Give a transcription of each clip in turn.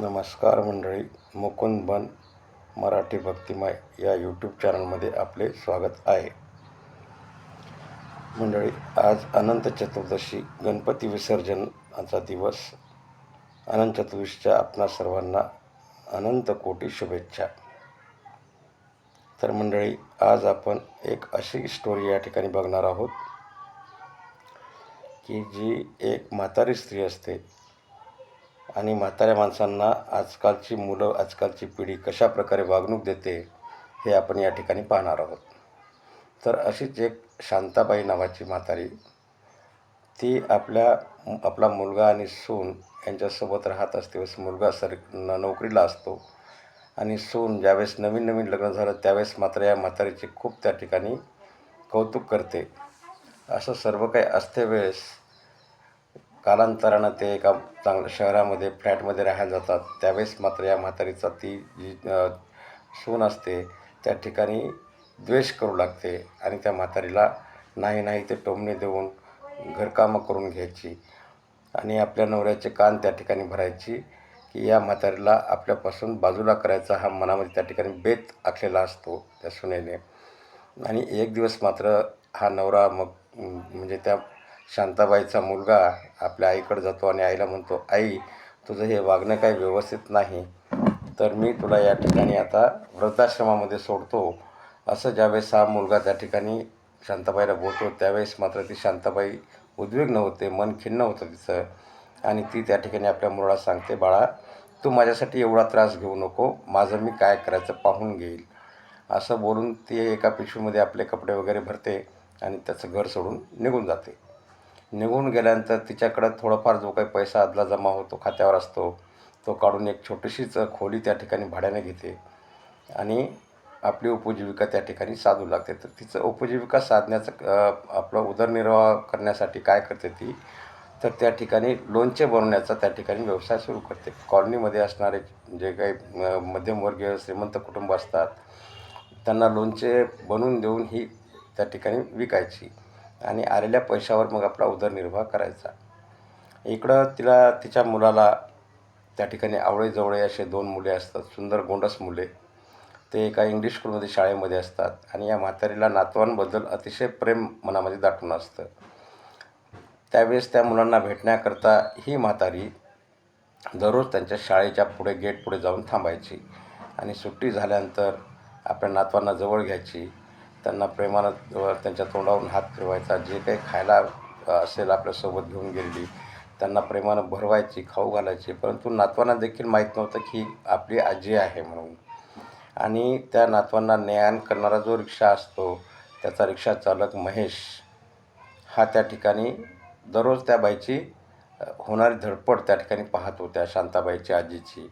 नमस्कार मंडळी मुकुंद बन मराठी भक्तिमय या यूट्यूब चॅनलमध्ये आपले स्वागत आहे. मंडळी आज अनंत चतुर्दशी गणपती विसर्जनाचा दिवस. अनंत चतुर्दशीच्या आपणा सर्वांना अनंत कोटी शुभेच्छा. तर मंडळी आज आपण एक अशी स्टोरी या ठिकाणी बघणार आहोत की जी एक म्हातारी स्त्री असते आणि म्हाताऱ्या माणसांना आजकालची मुलं आजकालची पिढी कशा प्रकारे वागणूक देते हे आपण या ठिकाणी पाहणार आहोत. तर अशीच एक शांताबाई नावाची म्हातारी ती आपल्या आपला मुलगा आणि सून यांच्यासोबत राहत असते. वेळेस मुलगा सर न नोकरीला असतो. आणि सून ज्यावेळेस नवीन नवीन लग्न झालं त्यावेळेस मात्र या म्हातारीचे खूप त्या ठिकाणी कौतुक करते. असं सर्व काही असते वेळेस कालांतरानं ते एका चांगल्या शहरामध्ये फ्लॅटमध्ये राहायला जातात. त्यावेळेस मात्र या म्हातारीचा ती जी सून असते त्या ठिकाणी द्वेष करू लागते आणि त्या म्हातारीला नाही नाही ते टोमणे देऊन घरकामं करून घ्यायची आणि आपल्या नवऱ्याचे कान त्या ठिकाणी भरायची की या म्हातारीला आपल्यापासून बाजूला करायचा हा मनामध्ये त्या ठिकाणी बेत आखलेला असतो त्या सुनेने. आणि एक दिवस मात्र हा नवरा मग म्हणजे त्या शांताबाईचा मुलगा आपल्या आईकडे जातो आणि आईला म्हणतो आई तुझं हे वागणं काही व्यवस्थित नाही. तर मी तुला या ठिकाणी आता वृद्धाश्रमामध्ये सोडतो. असं ज्यावेळेस हा मुलगा त्या ठिकाणी शांताबाईला बोलतो त्यावेळेस मात्र ती शांताबाई उद्विग्न होते मन खिन्न होतं तिचं. आणि ती त्या ठिकाणी आपल्या मुलाला सांगते बाळा तू माझ्यासाठी एवढा त्रास घेऊ नको माझं मी काय करायचं पाहून घेईल. असं बोलून ती एका पिशवीमध्ये आपले कपडे वगैरे भरते आणि त्याचं घर सोडून निघून जाते. निघून गेल्यानंतर तिच्याकडं थोडंफार जो काही पैसा आदला जमा होतो खात्यावर असतो तो काढून एक छोटीशीच खोली त्या ठिकाणी भाड्याने घेते. आणि आपली उपजीविका त्या ठिकाणी साधू लागते. तर तिचं उपजीविका साधण्याचं आपला आपलं उदरनिर्वाह करण्यासाठी काय करते ती? तर त्या ठिकाणी लोणचे बनवण्याचा त्या ठिकाणी व्यवसाय सुरू करते. कॉलनीमध्ये असणारे जे काही मध्यमवर्गीय श्रीमंत कुटुंब असतात त्यांना लोणचे बनवून देऊन ही त्या ठिकाणी विकायची. आणि आलेल्या पैशावर मग आपला उदरनिर्वाह करायचा. इकडं तिला तिच्या मुलाला त्या ठिकाणी आवळे असे दोन मुले असतात सुंदर गोंडस मुले. ते एका इंग्लिश स्कूलमध्ये शाळेमध्ये असतात. आणि या म्हातारीला नातवांबद्दल अतिशय प्रेम मनामध्ये दाटून असतं. त्यावेळेस त्या मुलांना भेटण्याकरता ही म्हातारी दररोज त्यांच्या शाळेच्या पुढे गेट पुढे जाऊन थांबायची. आणि सुट्टी झाल्यानंतर आपल्या नातवांना जवळ घ्यायची. त्यांना प्रेमानं त्यांच्या तोंडावरून हात फिरवायचा जे काही खायला असेल आपल्यासोबत घेऊन गेलेली त्यांना प्रेमानं भरवायची खाऊ घालायची. परंतु नातवांना देखील माहीत नव्हतं की आपली आजी आहे म्हणून. आणि त्या नातवांना न्यायान करणारा जो रिक्षा असतो त्याचा रिक्षा चालक महेश हा त्या ठिकाणी दररोज त्या बाईची होणारी धडपड त्या ठिकाणी पाहतो त्या शांताबाईची आजीची.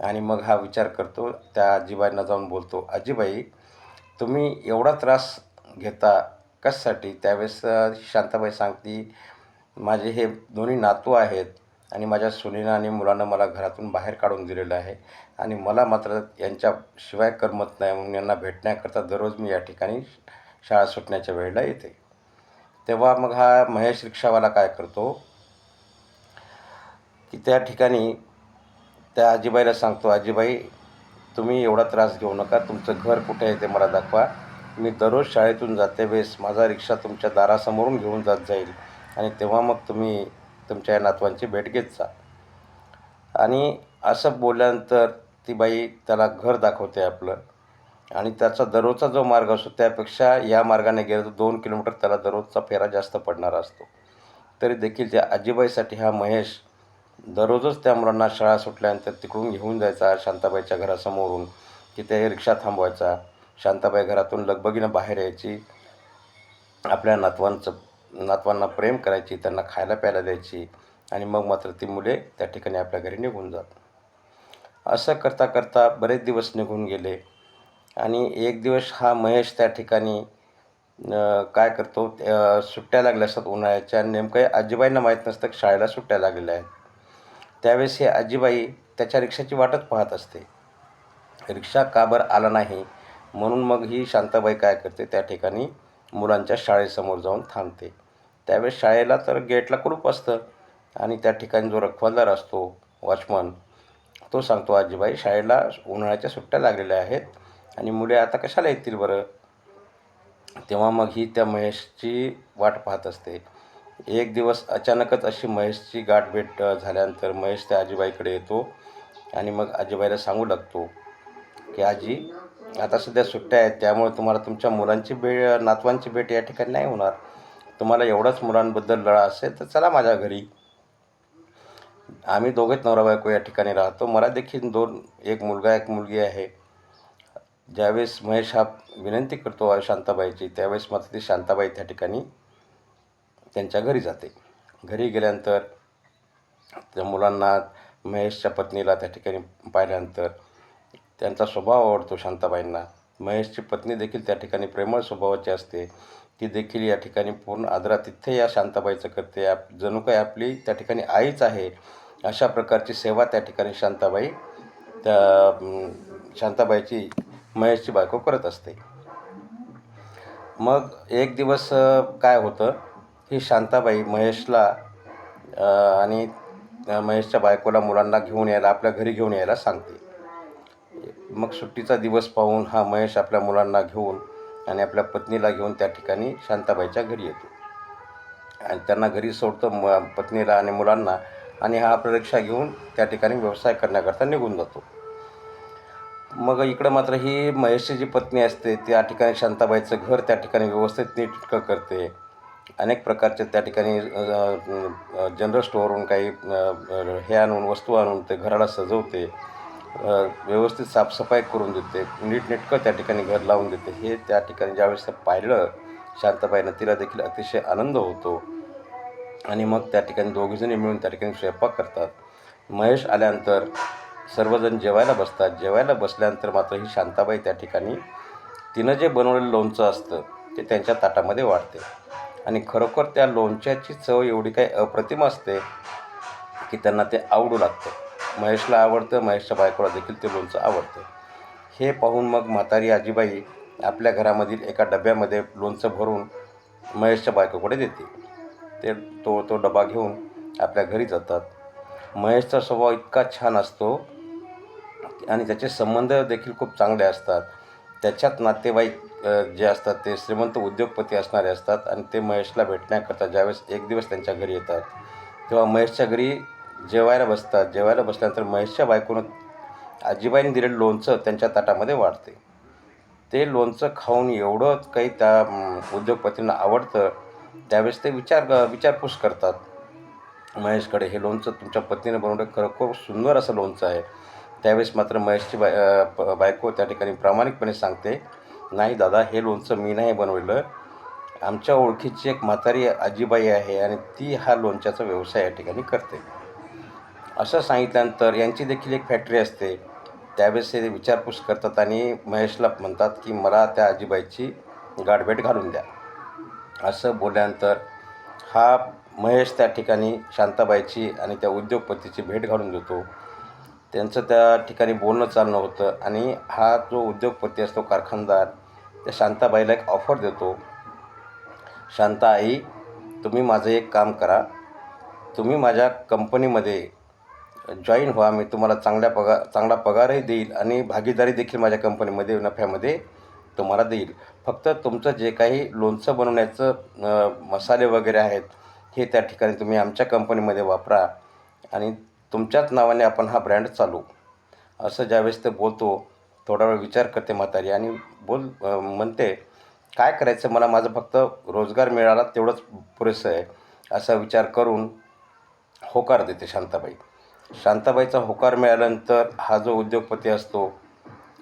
आणि मग हा विचार करतो त्या आजीबाईंना जाऊन बोलतो आजीबाई तुम्ही एवढा त्रास घेता कशासाठी? त्यावेळेस शांताबाई सांगती माझे हे दोन्ही नातू आहेत आणि माझ्या सुनीनं आणि मुलानं मला घरातून बाहेर काढून दिलेलं आहे आणि मला मात्र यांच्याशिवाय करमत नाही म्हणून यांना भेटण्याकरता दररोज मी या ठिकाणी शाळा सुटण्याच्या वेळेला येते. तेव्हा मग हा महेश रिक्षावाला काय करतो? की त्या ठिकाणी त्या आजीबाईला सांगतो आजीबाई तुम्ही एवढा त्रास घेऊ नका. तुमचं घर कुठे आहे ते मला दाखवा. मी दररोज शाळेतून जाते वेळेस माझा रिक्षा तुमच्या दारासमोरून घेऊन जात जाईल. आणि तेव्हा मग तुम्ही तुमच्या या नातवांची भेट घेत जा. आणि असं बोलल्यानंतर ती बाई त्याला घर दाखवते आपलं. आणि त्याचा दररोजचा जो मार्ग असतो त्यापेक्षा या मार्गाने गेलं तर दोन किलोमीटर त्याला दररोजचा फेरा जास्त पडणारा असतो. तरी देखील त्या आजीबाईसाठी हा महेश दररोजच त्या मुलांना शाळा सुटल्यानंतर तिकडून घेऊन जायचा शांताबाईच्या घरासमोरून. तिथे रिक्षा थांबवायचा. शांताबाई घरातून लगबगीनं बाहेर यायची. आपल्या नातवांचं नातवांना प्रेम करायची त्यांना खायला प्यायला द्यायची आणि मग मात्र ती मुले त्या ठिकाणी आपल्या घरी निघून जात. असं करता करता बरेच दिवस निघून गेले आणि एक दिवस हा महेश त्या ठिकाणी काय करतो सुट्ट्या लागल्या असतात उन्हाळ्याच्या आणि नेमकं आजीबाईंना माहीत नसतं शाळेला सुट्ट्या लागलेल्या आहेत. त्यावेळेस ही आजीबाई त्याच्या रिक्षाची वाटच पाहत असते. रिक्षा का बरं आला नाही? म्हणून मग ही शांताबाई काय करते? त्या ठिकाणी मुलांच्या शाळेसमोर जाऊन थांबते. त्यावेळेस शाळेला तर गेटला कुलूप असतं आणि त्या ठिकाणी जो रखवालदार असतो वॉचमन तो सांगतो आजीबाई शाळेला उन्हाळ्याच्या सुट्ट्या लागलेल्या आहेत आणि मुले आता कशाला येतील बरं? तेव्हा मग ही त्या महेशची वाट पाहत असते. एक दिवस अचानकच अशी महेशची गाठ भेट झाल्यानंतर महेश त्या आजीबाईकडे येतो आणि मग आजीबाईला सांगू लागतो की आजी आता सध्या सुट्ट्या आहेत त्यामुळे तुम्हाला तुमच्या मुलांची भेट नातवांची भेट या ठिकाणी नाही होणार. तुम्हाला एवढंच मुलांबद्दल लळा असेल तर चला माझ्या घरी. आम्ही दोघेच नवरा बायको या ठिकाणी राहतो. मला देखील दोन एक मुलगा एक मुलगी आहे. ज्यावेळेस महेश हा विनंती करतो शांताबाईची त्यावेळेस मात्र ती शांताबाई त्या ठिकाणी त्यांच्या घरी जाते. घरी गेल्यानंतर त्या मुलांना महेशच्या पत्नीला त्या ठिकाणी पाहिल्यानंतर त्यांचा स्वभाव आवडतो शांताबाईंना. महेशची पत्नी देखील त्या ठिकाणी प्रेमळ स्वभावाची असते. ती देखील या ठिकाणी पूर्ण आदरातिथ्य या शांताबाईचं करते. आप जणू काही आपली त्या ठिकाणी आईच आहे अशा प्रकारची सेवा त्या ठिकाणी शांताबाई त्या शांताबाईची महेशची बायको करत असते. मग एक दिवस काय होतं? ही शांताबाई महेशला आणि महेशच्या बायकोला मुलांना घेऊन यायला आपल्या घरी घेऊन यायला सांगते. मग सुट्टीचा दिवस पाहून हा महेश आपल्या मुलांना घेऊन आणि आपल्या पत्नीला घेऊन त्या ठिकाणी शांताबाईच्या घरी येतो. आणि त्यांना घरी सोडतो म पत्नीला आणि मुलांना आणि हा आपला रिक्षा घेऊन त्या ठिकाणी व्यवसाय करण्याकरता निघून जातो. मग इकडं मात्र ही महेशची जी पत्नी असते त्या ठिकाणी शांताबाईचं घर त्या ठिकाणी व्यवस्थित नीटकं करते. अनेक प्रकारचे त्या ठिकाणी जनरल स्टोअरवरून काही हे आणून वस्तू आणून ते घराला सजवते व्यवस्थित साफसफाई करून देते नीटनेटकं त्या ठिकाणी घर लावून देते. हे त्या ठिकाणी ज्यावेळेस पाहिलं शांताबाईनं तिला देखील अतिशय आनंद होतो. आणि मग त्या ठिकाणी दोघीजणी मिळून त्या ठिकाणी स्वयंपाक करतात. महेश आल्यानंतर सर्वजण जेवायला बसतात. जेवायला बसल्यानंतर मात्र ही शांताबाई त्या ठिकाणी तिनं जे बनवलेलं लोणचं असतं ते त्यांच्या ताटामध्ये वाढते. आणि खरोखर त्या लोणच्याची चव एवढी काही अप्रतिम असते की त्यांना ते आवडू लागतं. महेशला आवडतं महेशच्या बायकोला देखील ते लोणचं आवडतं. हे पाहून मग म्हातारी आजीबाई आपल्या घरामधील एका डब्यामध्ये लोणचं भरून महेशच्या बायकोकडे देते. ते तो तो डबा घेऊन आपल्या घरी जातात. महेशचा स्वभाव इतका छान असतो आणि त्याचे संबंध देखील खूप चांगले असतात. त्याच्यात नातेवाईक जे असतात ते श्रीमंत उद्योगपती असणारे असतात आणि ते महेशला भेटण्याकरता ज्यावेळेस एक दिवस त्यांच्या घरी येतात. तेव्हा महेशच्या घरी जेवायला बसतात. जेवायला बसल्यानंतर महेशच्या बायकोनं आजीबाईने दिलेलं लोणचं त्यांच्या ताटामध्ये वाढते. ते लोणचं खाऊन एवढं काही त्या उद्योगपतींना आवडतं त्यावेळेस ते विचार विचारपूस करतात. महेशकडे हे लोणचं तुमच्या पत्नीने बनवलं खरं खूप सुंदर असं लोणचं आहे. त्यावेळेस मात्र महेशची बाय बायको त्या ठिकाणी प्रामाणिकपणे सांगते नाही दादा हे लोणचं मी नाही बनवलेलं आमच्या ओळखीची एक म्हातारी आजीबाई आहे आणि ती हा लोणच्याचा व्यवसाय या ठिकाणी करते. असं सांगितल्यानंतर यांची देखील एक फॅक्टरी असते. त्यावेळेस ते विचारपूस करतात आणि महेशला म्हणतात की मला त्या आजीबाईची गाठभेट घालून द्या. असं बोलल्यानंतर हा महेश त्या ठिकाणी शांताबाईची आणि त्या उद्योगपतीची भेट घालून देतो. त्यांचं त्या ठिकाणी बोलणं चालणं होतं आणि हा जो उद्योगपती असतो कारखानदार त्या शांताबाईला एक ऑफर देतो. शांता आई तुम्ही माझं एक काम करा. तुम्ही माझ्या कंपनीमध्ये जॉईन व्हा. मी तुम्हाला चांगल्या पगार चांगला पगारही देईल आणि भागीदारी देखील माझ्या कंपनीमध्ये नफ्यामध्ये तुम्हाला देईल. फक्त तुमचं जे काही लोणचं बनवण्याचं मसाले वगैरे आहेत हे त्या ठिकाणी तुम्ही आमच्या कंपनीमध्ये वापरा आणि तुमच्याच नावाने आपण हा ब्रँड चालू असं ज्यावेळेस ते बोलतो थोडा वेळ विचार करते म्हातारी आणि बोल म्हणते काय करायचं? मला माझं फक्त रोजगार मिळाला तेवढंच पुरेसं आहे. असा विचार करून होकार देते शांताबाई. शांताबाईचा होकार मिळाल्यानंतर हा जो उद्योगपती असतो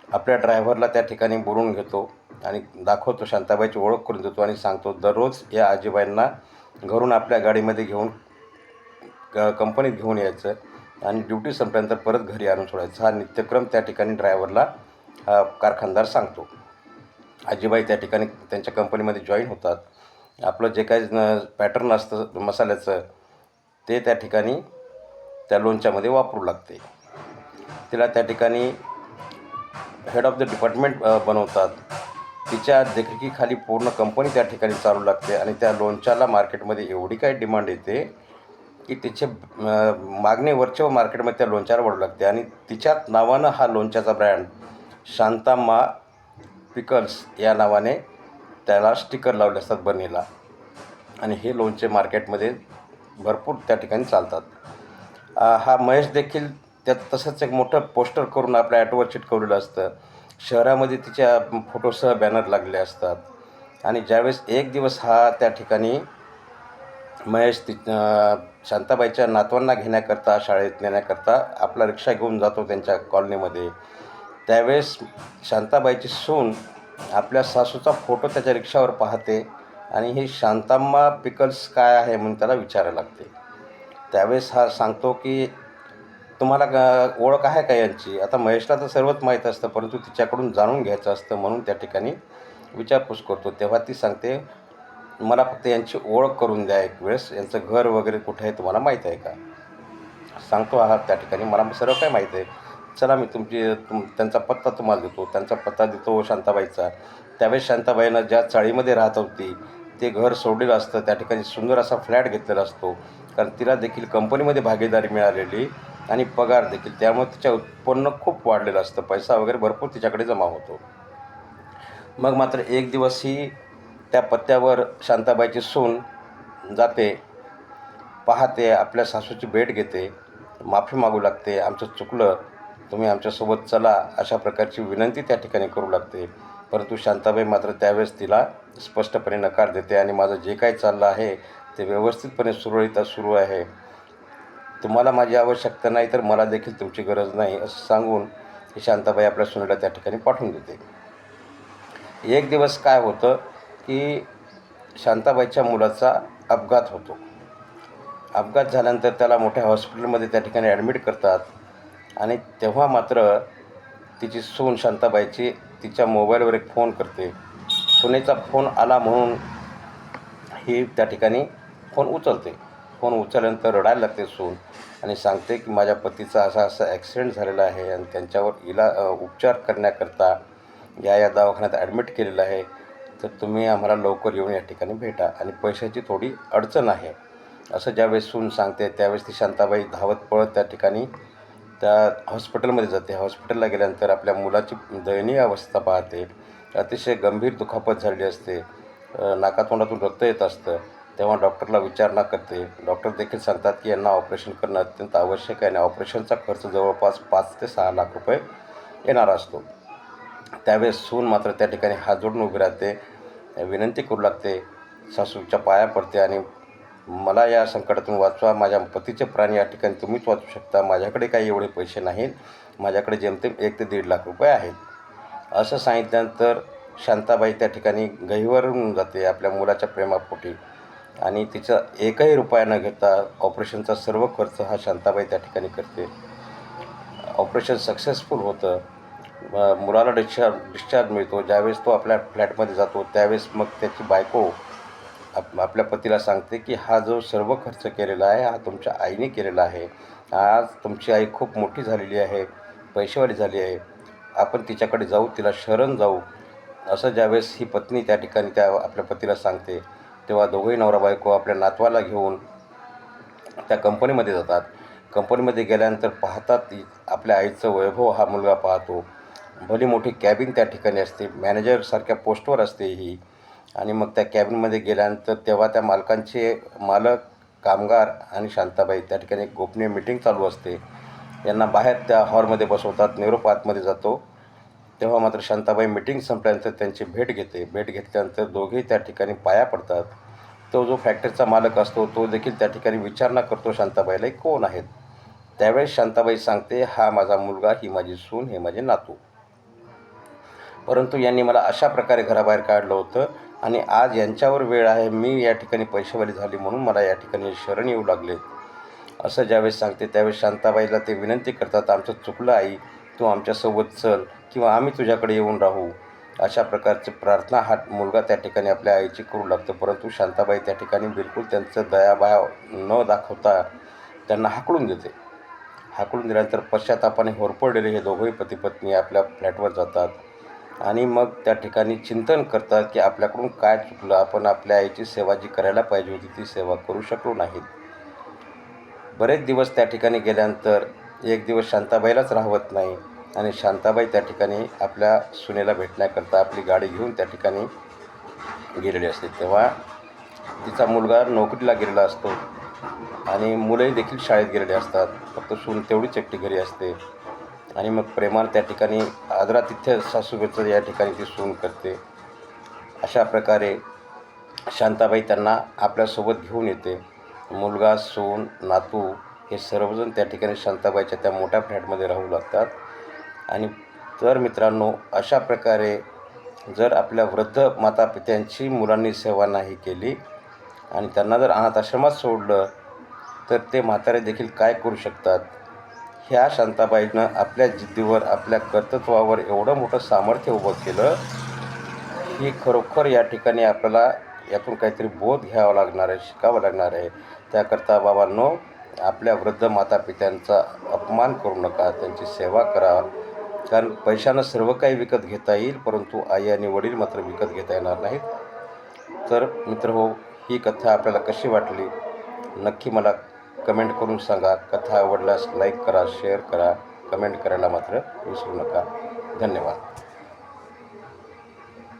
आपल्या ड्रायव्हरला त्या ठिकाणी बोलून घेतो आणि दाखवतो शांताबाईची ओळख करून देतो आणि सांगतो दररोज या आजीबाईंना घरून आपल्या गाडीमध्ये घेऊन कंपनीत घेऊन यायचं. आणि ड्युटी संपल्यानंतर परत घरी आणून सोडायचं. हा नित्यक्रम त्या ठिकाणी ड्रायव्हरला हा कारखानदार सांगतो. आजीबाई त्या ठिकाणी त्यांच्या कंपनीमध्ये जॉईन होतात. आपलं जे काही पॅटर्न असतं मसाल्याचं ते त्या ठिकाणी त्या लोणच्यामध्ये वापरू लागते. तिला त्या ठिकाणी हेड ऑफ द डिपार्टमेंट बनवतात. तिच्या देखरेखीखाली पूर्ण कंपनी त्या ठिकाणी चालू लागते आणि त्या लोणच्याला मार्केटमध्ये एवढी काही डिमांड येते की तिचे मागणी वरच्या मार्केटमध्ये त्या लोणच्याला वाढू लागते. आणि तिच्याच नावानं हा लोणच्याचा ब्रँड शांताम्मा पिकल्स या नावाने त्याला स्टिकर लावले असतात बनीला आणि हे लोणचे मार्केटमध्ये भरपूर त्या ठिकाणी चालतात. हा महेश देखील त्यात तसंच एक मोठं पोस्टर करून आपल्या ॲटोवर चिटकवलेलं असतं. शहरामध्ये तिच्या फोटोसह बॅनर लागले असतात. आणि ज्यावेळेस एक दिवस हा त्या ठिकाणी महेश ति शांताबाईच्या नातवांना घेण्याकरता शाळेत नेण्याकरता आपला रिक्षा घेऊन जातो त्यांच्या कॉलनीमध्ये. त्यावेळेस शांताबाईची सून आपल्या सासूचा फोटो त्याच्या रिक्षावर पाहते आणि ही शांताम्मा पिकल्स काय आहे म्हणून त्याला विचारायला लागते. त्यावेळेस हा सांगतो की तुम्हाला ग ओळख आहे का यांची? आता महेशला तर सर्वच माहीत असतं परंतु तिच्याकडून जाणून घ्यायचं असतं म्हणून त्या ठिकाणी विचारपूस करतो. तेव्हा ती सांगते मला फक्त यांची ओळख करून द्या एक वेळेस. यांचं घर वगैरे कुठे आहे तुम्हाला माहीत आहे का? सांगतो आहात त्या ठिकाणी. मला सर्व काय माहीत आहे. चला मी तुमची तुम त्यांचा पत्ता तुम्हाला देतो. त्यांचा पत्ता देतो शांताबाईचा. त्यावेळेस शांताबाईनं ज्या चाळीमध्ये राहत होती ते घर सोडलेलं असतं. त्या ठिकाणी सुंदर असा फ्लॅट घेतलेला असतो. कारण तिला देखील कंपनीमध्ये भागीदारी मिळालेली आणि पगार देखील. त्यामुळे तिच्या उत्पन्न खूप वाढलेलं असतं. पैसा वगैरे भरपूर तिच्याकडे जमा होतो. मग मात्र एक दिवस ही त्या पत्त्यावर शांताबाईची सून जाते पाहते आपल्या सासूची भेट घेते माफी मागू लागते आमचं चुकलं तुम्ही आमच्यासोबत चला अशा प्रकारची विनंती त्या ठिकाणी करू लागते. परंतु शांताबाई मात्र त्यावेळेस तिला स्पष्टपणे नकार देते आणि माझं जे काही चाललं आहे ते व्यवस्थितपणे सुरळीत सुरू आहे. तुम्हाला माझी आवश्यकता नाही तर मला देखील तुमची गरज नाही असं सांगून ही शांताबाई आपल्या सुनेला त्या ठिकाणी पाठवून देते. एक दिवस काय होतं की शांताबाईच्या मुलाचा अपघात होतो. अपघात झाल्यानंतर त्याला मोठ्या हॉस्पिटलमध्ये त्या ठिकाणी ॲडमिट करतात आणि तेव्हा मात्र तिची सून शांताबाईची तिच्या मोबाईलवर एक फोन करते. सुनेचा फोन आला म्हणून ही त्या ठिकाणी फोन उचलते. फोन उचलल्यानंतर रडायला लागते सून आणि सांगते की माझ्या पतीचा असा असा ॲक्सिडेंट झालेला आहे आणि त्यांच्यावर इला उपचार करण्याकरता या या दवाखान्यात ॲडमिट केलेलं आहे. तर तुम्ही आम्हाला लवकर येऊन या ठिकाणी भेटा आणि पैशाची थोडी अडचण आहे. असं ज्यावेळेस सून सांगते त्यावेळेस ती शांताबाई धावत पळत त्या ठिकाणी त्या हॉस्पिटलमध्ये जाते. हॉस्पिटलला गेल्यानंतर आपल्या मुलाची दयनीय अवस्था पाहते. अतिशय गंभीर दुखापत झालेली असते. नाकातोंडातून रक्त येत असतं. तेव्हा डॉक्टरला विचारणा करते. डॉक्टर देखील सांगतात की यांना ऑपरेशन करणं अत्यंत आवश्यक आहे आणि ऑपरेशनचा खर्च जवळपास पाच ते सहा लाख रुपये येणार असतो. त्यावेळेस सून मात्र त्या ठिकाणी हात जोडून उभी राहते. विनंती करू लागते. सासूच्या पाया पडते आणि मला या संकटातून वाचवा. माझ्या पतीचे प्राण या ठिकाणी तुम्हीच वाचू शकता. माझ्याकडे काही एवढे पैसे नाहीत. माझ्याकडे जेमतेम एक ते दीड लाख रुपये आहेत. असं सांगितल्यानंतर शांताबाई त्या ठिकाणी गहिवरून जाते आपल्या मुलाच्या प्रेमापोटी. आणि तिचा एकही रुपया न घेता ऑपरेशनचा सर्व खर्च हा शांताबाई त्या ठिकाणी करते. ऑपरेशन सक्सेसफुल होतं. मुलाला डिस्चार्ज डिस्चार्ज मिळतो. ज्यावेळेस तो आपल्या फ्लॅटमध्ये जातो त्यावेळेस मग त्याची बायको आप आपल्या पतीला सांगते की हा जो सर्व खर्च केलेला आहे हा तुमच्या आईने केलेला आहे. आज तुमची आई खूप मोठी झालेली आहे पैसेवाली झाली आहे. आपण तिच्याकडे जाऊ तिला शरण जाऊ असं ज्यावेळेस ही पत्नी त्या ठिकाणी त्या आपल्या पतीला सांगते तेव्हा दोघंही नवरा बायको आपल्या नातवाला घेऊन त्या कंपनीमध्ये जातात. कंपनीमध्ये गेल्यानंतर पाहतात आपल्या आईचं वैभव हा मुलगा पाहतो. भली मोठी कॅबिन त्या ठिकाणी असते. मॅनेजरसारख्या पोस्टवर असते ही. आणि मग त्या कॅबिनमध्ये गेल्यानंतर तेव्हा त्या मालकांचे मालक कामगार आणि शांताबाई त्या ठिकाणी एक गोपनीय मिटिंग चालू असते. यांना बाहेर त्या हॉलमध्ये बसवतात. निरोप आतमध्ये जातो. तेव्हा मात्र शांताबाई मिटिंग संपल्यानंतर त्यांची भेट घेते. भेट घेतल्यानंतर दोघेही त्या ठिकाणी पाया पडतात. तो जो फॅक्टरीचा मालक असतो तो देखील त्या ठिकाणी विचारणा करतो शांताबाईला "हे कोण आहेत? त्यावेळेस शांताबाई सांगते हा माझा मुलगा ही माझी सून हे माझे नातू. परंतु यांनी मला अशा प्रकारे घराबाहेर काढलं होतं आणि आज यांच्यावर वेळ आहे मी या ठिकाणी पैशावाली झाली म्हणून मला या ठिकाणी शरण येऊ लागले. असं ज्यावेळेस सांगते त्यावेळेस शांताबाईला ते विनंती करतात आमचं चुकलं आई तू आमच्यासोबत चल किंवा आम्ही तुझ्याकडे येऊन राहू. अशा प्रकारची प्रार्थना हा मुलगा त्या ठिकाणी आपल्या आईची करू लागतो. परंतु शांताबाई त्या ठिकाणी बिलकुल त्यांचं दयाभाव न दाखवता त्यांना हाकलून देते. हाकलून दिल्यानंतर पश्चातापाने होरपडलेले हे दोघंही पती पत्नी आपल्या फ्लॅटवर जातात. आणि मग त्या ठिकाणी चिंतन करतात की आपल्याकडून काय चुकलं? आपण आपल्या आईची सेवा जी करायला पाहिजे होती ती सेवा करू शकलो नाहीत. बरेच दिवस त्या ठिकाणी गेल्यानंतर एक दिवस शांताबाईलाच राहवत नाही आणि शांताबाई त्या ठिकाणी आपल्या सुनेला भेटण्याकरता आपली गाडी घेऊन त्या ठिकाणी गेलेली असते. तेव्हा तिचा मुलगा नोकरीला गेलेला असतो आणि मुलंही देखील शाळेत गेलेले असतात. फक्त सून तेवढीच एकटी घरी असते. आणि मग प्रेमानं त्या ठिकाणी आदरातिथ्य सासूबाईचं या ठिकाणी ती सून करते. अशा प्रकारे शांताबाई त्यांना आपल्यासोबत घेऊन येते. मुलगा सून नातू हे सर्वजण त्या ठिकाणी शांताबाईच्या त्या मोठ्या फ्लॅटमध्ये राहू लागतात. आणि तर मित्रांनो अशा प्रकारे जर आपल्या वृद्ध मातापित्यांची मुलांनी सेवा नाही केली आणि त्यांना जर अनाथ आश्रमात सोडलं तर ते म्हातारे देखील काय करू शकतात? ह्या शांताबाईनं आपल्या जिद्दीवर आपल्या कर्तृत्वावर एवढं मोठं सामर्थ्य उभं केलं की खरोखर या ठिकाणी आपल्याला यातून काहीतरी बोध घ्यावा लागणार आहे शिकावं लागणार आहे. त्याकरता बाबांनो आपल्या वृद्ध मातापित्यांचा अपमान करू नका त्यांची सेवा करा. कारण पैशानं सर्व काही विकत घेता येईल परंतु आई आणि वडील मात्र विकत घेता येणार नाहीत. तर मित्र हो ही कथा आपल्याला कशी वाटली? नक्की मला कमेंट करून सांगा. कथा आवडल्यास लाईक करा शेअर करा. कमेंट करायला मात्र विसरू नका. धन्यवाद.